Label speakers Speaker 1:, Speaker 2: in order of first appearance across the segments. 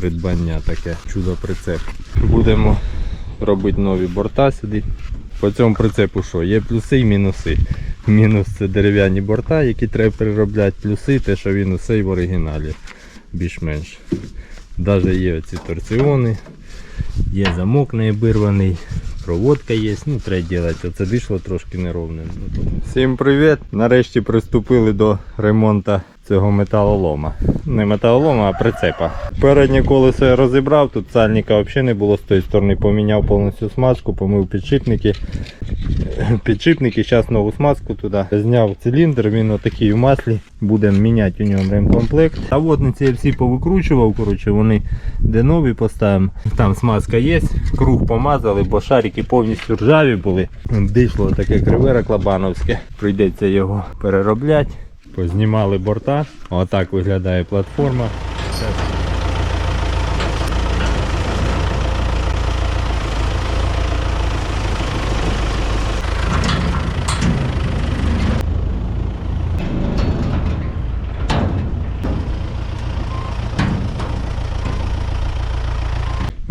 Speaker 1: придбання таке чудо прицеп. Будемо робити нові борта сюди. По цьому прицепу що? Є плюси і мінуси. Мінус це дерев'яні борта, які треба переробляти. Плюси те, що він усе в оригіналі. Більш-менш. Навіть є оці торціони, є замок не обірваний, проводка є, ну треба робити. Оце вийшло трошки неровним. Всім привіт! Нарешті приступили до ремонту цього металолома. Не металолома, а прицепа. Переднє колесо я розібрав, тут сальника взагалі не було з тої сторони, поміняв повністю смазку, помив підшипники. Підшипники, зараз нову смазку туди. Зняв циліндр, він отакий в маслі. Будемо міняти у нього ремкомплект. А водниці я всі повикручував, коротше, вони де нові поставимо. Там смазка є, круг помазали, бо шарики повністю ржаві були. Дійшло таке криве реклабановське. Прийдеться його переробляти. Познімали борта. Отак виглядає платформа.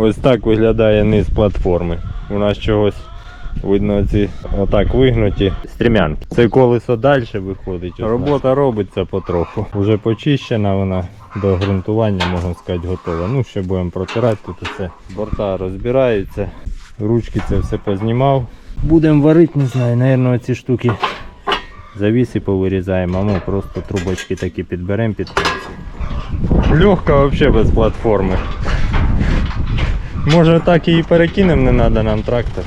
Speaker 1: Ось так виглядає низ платформи. У нас чогось видно ці отак вигнуті стрімянки. Це колесо далі виходить. Робота робиться потроху. Вже почищена вона до ґрунтування, можна сказати, готова. Ну, ще будемо протирати тут усе. Борта розбираються, ручки це все познімав. Будемо варити, не знаю, напевно, ці штуки завіси повирізаємо, а ми просто трубочки такі підберемо під. Легка взагалі без платформи. Може так і перекинемо, не треба нам трактор.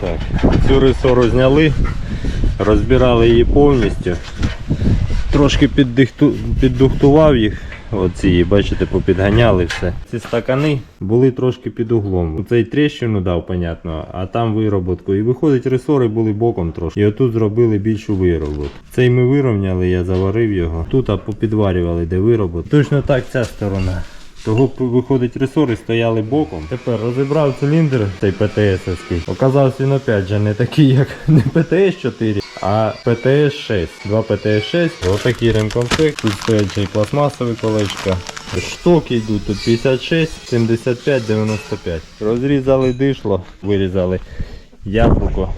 Speaker 1: Так, цю рисору зняли, розбирали її повністю. Трошки піддухтував їх. Оці, бачите, попідганяли все. Ці стакани були трошки під углом. Цей тріщину дав, понятно, а там вироботку. І виходить, ресори були боком трошки. І отут зробили більшу вироботку. Цей ми вирівняли, я заварив його. Тут попідварювали, де виробот. Точно так ця сторона. Того виходить ресори стояли боком. Тепер розібрав циліндр цей ПТС-овський. Оказався він опять же не такий, як не ПТС 4, а ПТС 6. Два ПТС 6. Отакий ремкомплект. Тут стоять й пластмасові колечка. Штоки йдуть тут 56, 75, 95. Розрізали дишло, вирізали яблуко.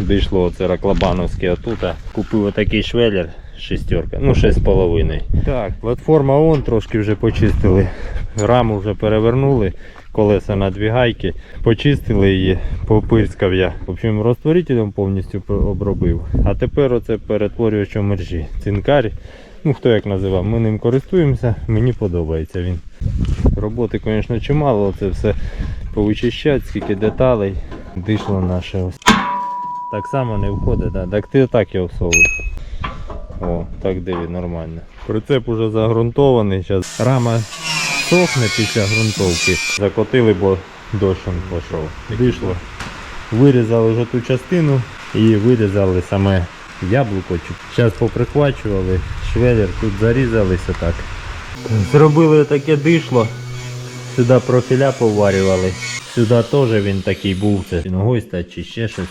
Speaker 1: Дишло оце раклабановське отут. Купив отакий швеллер. Шестерка, ну 6,5. Так, платформа ОН трошки вже почистили. Раму вже перевернули, колеса на дві гайки, почистили її, попирскав я. В общем, розтворителем повністю обробив. А тепер оце перетворювачем мержі. Цинкар, ну хто як називав, ми ним користуємося, мені подобається він. Роботи, звісно, чимало, це все повичищати, скільки деталей. Дишло наше ось. Так само не входить, да? так ти так його всовуєш. О, так диви, нормально. Прицеп уже загрунтований, зараз рама сохне після ґрунтовки. Закотили, бо дощ он пішов. Вийшло. Вирізали вже ту частину і вирізали саме яблуко. Зараз поприхвачували, швелер тут зарізалися так. Зробили таке дишло. Сюди профіля поварювали. Сюди теж він такий був. Це ногой стать чи ще щось.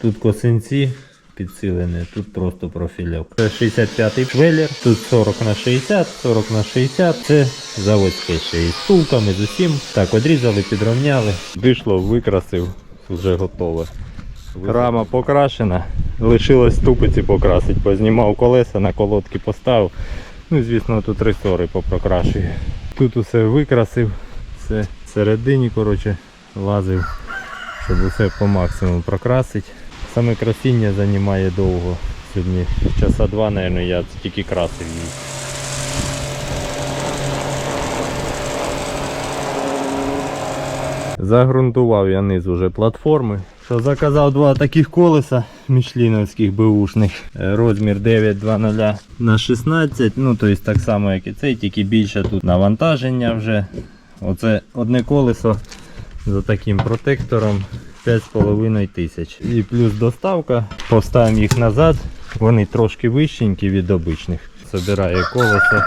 Speaker 1: Тут косинці підсилене, тут просто профільок. Це 65-й швеллер, тут 40 на 60, 40 на 60, це заводський ще із втулками, з усім. Так, одрізали, підровняли. Вийшло, викрасив, вже готове. Рама покрашена, лишилось ступиці покрасити, познімав колеса, на колодки поставив. Ну і звісно тут ресори попрокрашую. Тут усе викрасив, все всередині коротше, лазив, щоб усе по максимуму прокрасити. Саме красіння займає довго. Сьогодні часа два, мабуть, я тільки красив її. Загрунтував я низ уже платформи. Що заказав два таких колеса мішліновських бушних. Розмір 920 на 16. Ну тобто так само як і цей, тільки більше тут навантаження вже. Оце одне колесо за таким протектором 5,5 тисяч. І плюс доставка. Поставимо їх назад. Вони трошки вищенькі від обичних. Собирає колесо.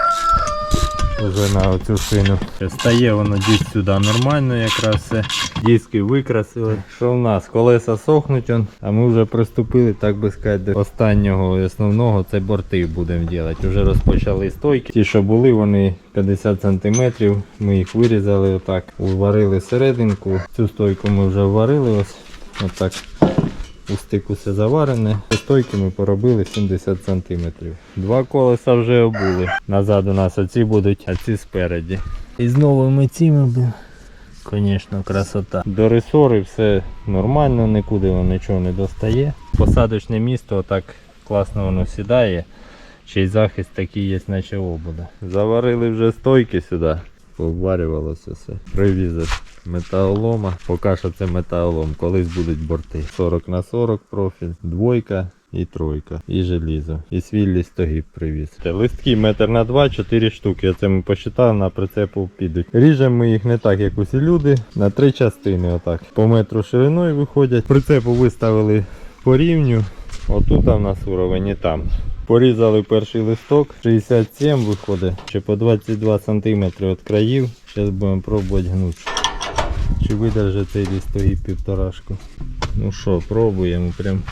Speaker 1: Вже на оцю шину. Стає воно десь сюди нормально, якраз все. Диски викрасили. Що в нас? Колеса сохнуть, он, а ми вже приступили, так би сказати, до останнього і основного це борти будемо робити. Вже розпочали стойки. Ті, що були, вони 50 см. Ми їх вирізали отак, уварили серединку. Цю стойку ми вже варили ось. Отак. У стику все заварене. Стойки ми поробили 70 см. Два колеса вже обули. Назад у нас оці будуть, а ці спереді. І з новими цими. Звісно, красота. До ресори все нормально, нікуди воно нічого не достає. Посадочне місто отак класно воно сідає. Ще й захист такий є, наче обуда. Заварили вже стойки сюди. Поварювалося все. Привіз металолома. Поки що це металолом, колись будуть борти. 40 на 40 профіль, двойка і тройка, і желізо. І свій листогіб привіз. Листки метр на два, 4 штуки. Я Це ми посчитали, на прицепу підуть. Ріжемо ми їх не так, як усі люди, на три частини. Отак. По метру шириною виходять. Прицепу виставили по рівню. Отут у нас уровень і там. Порізали перший листок, 67 виходить, чи по 22 см від країв. Зараз будемо пробувати гнути. Чи видержить цей листогіб півторашку. Ну що, пробуємо прям.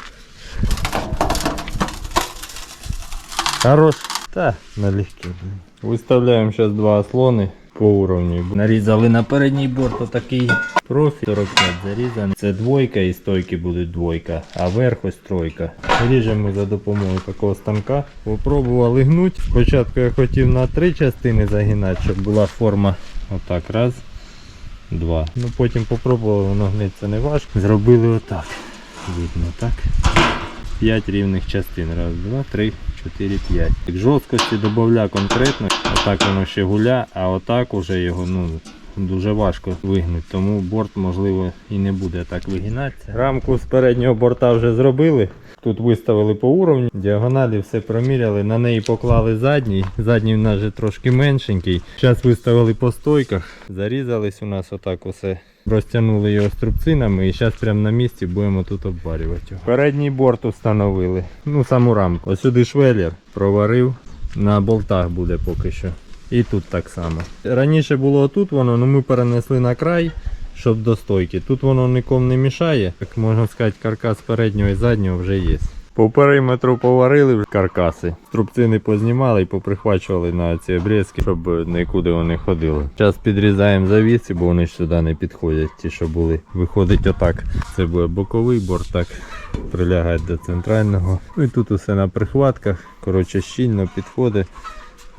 Speaker 1: Хорош. Та, налегке. Виставляємо зараз два ослони по уровню. Нарізали на передній борт отакий профіль 45 зарізаний. Це двойка і стойки будуть двойка, а верх ось тройка. Ріжемо за допомогою такого станка. Попробували гнути. Спочатку я хотів на три частини загинати, щоб була форма отак. Раз, два. Ну потім попробували, воно гниться не важко. Зробили отак. Видно так. 5 рівних частин. Раз, два, три, чотири, п'ять. Жорсткості додавля конкретно. Отак воно ще гуля, а отак уже його ну, дуже важко вигнути. Тому борт можливо і не буде так вигинатися. Рамку з переднього борта вже зробили. Тут виставили по уровню, діагоналі все проміряли, на неї поклали задній. Задній в нас вже трошки меншенький. Зараз виставили по стойках, зарізались у нас отак усе. Розтягнули його струбцинами і зараз прямо на місці будемо тут обварювати його. Передній борт установили. Ну саму рамку. Ось сюди швеллер проварив. На болтах буде поки що. І тут так само. Раніше було тут воно, ну ми перенесли на край, щоб до стойки. Тут воно нікому не мішає. Так можна сказати, каркас переднього і заднього вже є. По периметру поварили каркаси. Струбцини познімали і поприхвачували на ці обрізки, щоб нікуди вони ходили. Зараз підрізаємо завіси, бо вони сюди не підходять, ті, що були. Виходить отак. Це буде боковий борт, так прилягає до центрального. Ну і тут усе на прихватках. Коротше, щільно підходить.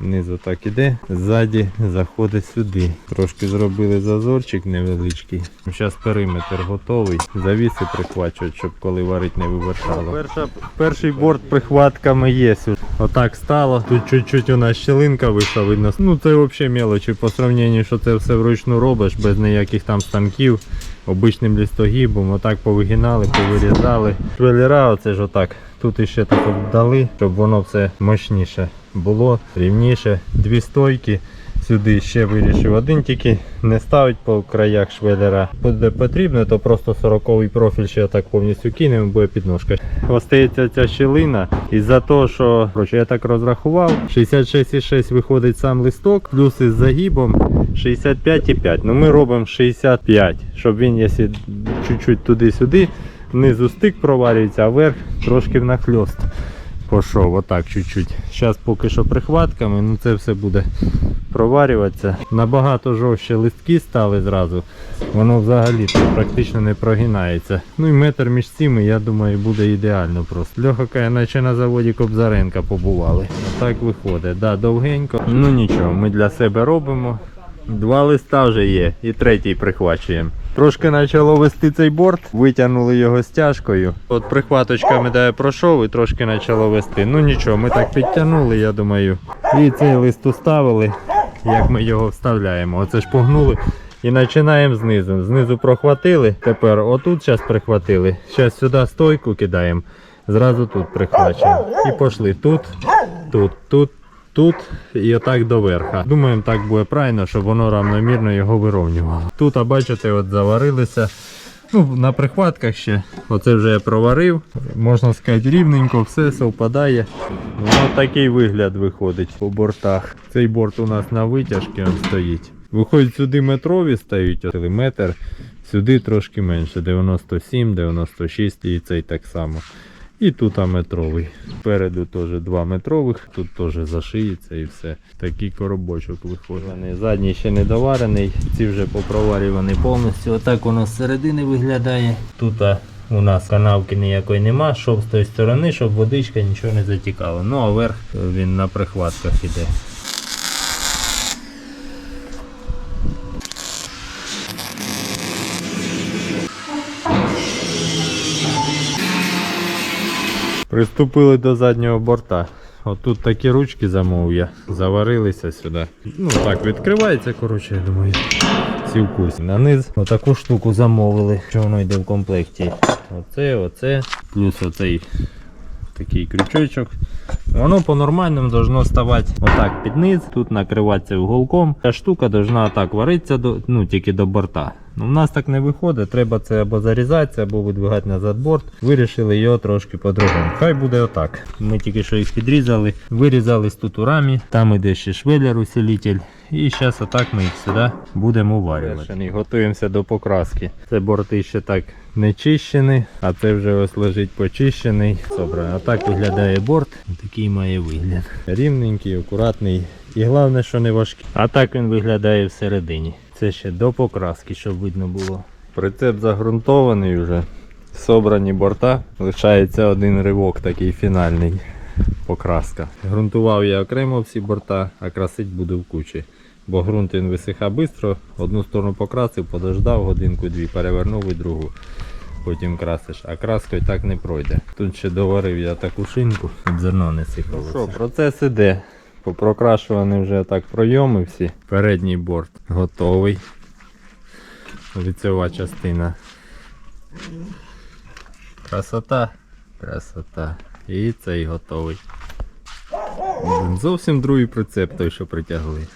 Speaker 1: Знизу так іде, ззаді заходить сюди. Трошки зробили зазорчик невеличкий. Зараз периметр готовий. Завіси прихвачують, щоб коли варить не вивертало. Перша, перший борт прихватками є. Отак стало. Тут чуть-чуть у нас щелинка вийшла, видно. Ну це взагалі мелочі по сравненню, що це все вручну робиш, без ніяких там станків. Обичним лістогібом, отак повигинали, повирізали. Швелера, оце ж отак. Тут іще так дали, щоб воно все мощніше було, рівніше. Дві стойки. Сюди ще вирішив один тільки не ставить по краях швелера. Буде потрібно, то просто 40-й профіль ще так повністю кинемо, буде підножка. Остається ця щілина. Із-за того, що коротше, я так розрахував, 66,6 виходить сам листок, плюс із загибом 65,5. Ну ми робимо 65, щоб він, якщо чуть-чуть туди-сюди, внизу стик проварюється, а верх трошки внахльост пішов, отак чуть-чуть. Зараз поки що прихватками, ну це все буде проварюватися. Набагато жорстче листки стали зразу. Воно взагалі практично не прогинається. Ну і метр між цими, я думаю, буде ідеально просто. Льоха наче на заводі Кобзаренка побували. Так виходить. Да, довгенько. Ну нічого, ми для себе робимо. Два листа вже є і третій прихвачуємо. Трошки почало вести цей борт, витягнули його стяжкою. От прихваточками де пройшов і трошки почало вести. Ну нічого, ми так підтягнули, я думаю. І цей лист уставили, як ми його вставляємо. Оце ж погнули. І починаємо знизу. Знизу прохватили. Тепер отут зараз прихватили. Зараз сюди стойку кидаємо. Зразу тут прихвачуємо. І пішли тут, тут, тут, тут і отак до верха. Думаємо, так буде правильно, щоб воно равномірно його вирівнювало. Тут, а бачите, от заварилися. Ну, на прихватках ще. Оце вже я проварив. Можна сказати, рівненько, все совпадає. Ну, от такий вигляд виходить по бортах. Цей борт у нас на витяжці він стоїть. Виходить, сюди метрові стають, метр, сюди трошки менше, 97, 96 і цей так само. І тут метровий. Спереду теж 2 метрових, тут теж зашиється і все. Такий коробочок виходить. Задній ще не доварений, ці вже попроварювані повністю. Отак воно з середини виглядає. Тут у нас канавки ніякої нема, щоб з тої сторони, щоб водичка нічого не затікала. Ну а верх він на прихватках іде. Приступили до заднього борта. Отут такі ручки замовив я. Заварилися сюди. Ну так, відкривається, коротше, я думаю. Курсі. На низ отаку штуку замовили, що воно йде в комплекті. Оце, оце, плюс оцей такий крючочок. Воно по-нормальному должно ставати отак під низ, тут накриватися уголком. Ця штука должна так варитися ну, тільки до борта. Ну, в нас так не виходить, треба це або зарізати, або видвигати назад борт. Вирішили його трошки по-другому. Хай буде отак. Ми тільки що їх підрізали, вирізались тут у рамі, там іде ще швеллер усилитель. І зараз отак ми їх сюди будемо варювати. Готуємося до покраски. Це борти ще так не чищені, а це вже ось лежить почищений. Собрано. Отак виглядає борт. Такий має вигляд. Рівненький, акуратний. І головне, що не важкий. А так він виглядає всередині. Це ще до покраски, щоб видно було. Прицеп загрунтований вже. Собрані борта. Лишається один ривок такий фінальний. Покраска. Грунтував я окремо всі борта, а красить буду в кучі. Бо ґрунт він висиха швидко, одну сторону покрасив, подождав годинку-дві, перевернув і другу. Потім красиш, а краскою так не пройде. Тут ще доварив я таку шинку, щоб зерно не сипалося. Що, процес іде. Попрокрашувані вже так пройоми всі. Передній борт готовий. Лицева частина. Красота, красота. І цей готовий. Зовсім другий прицеп той, що притягли.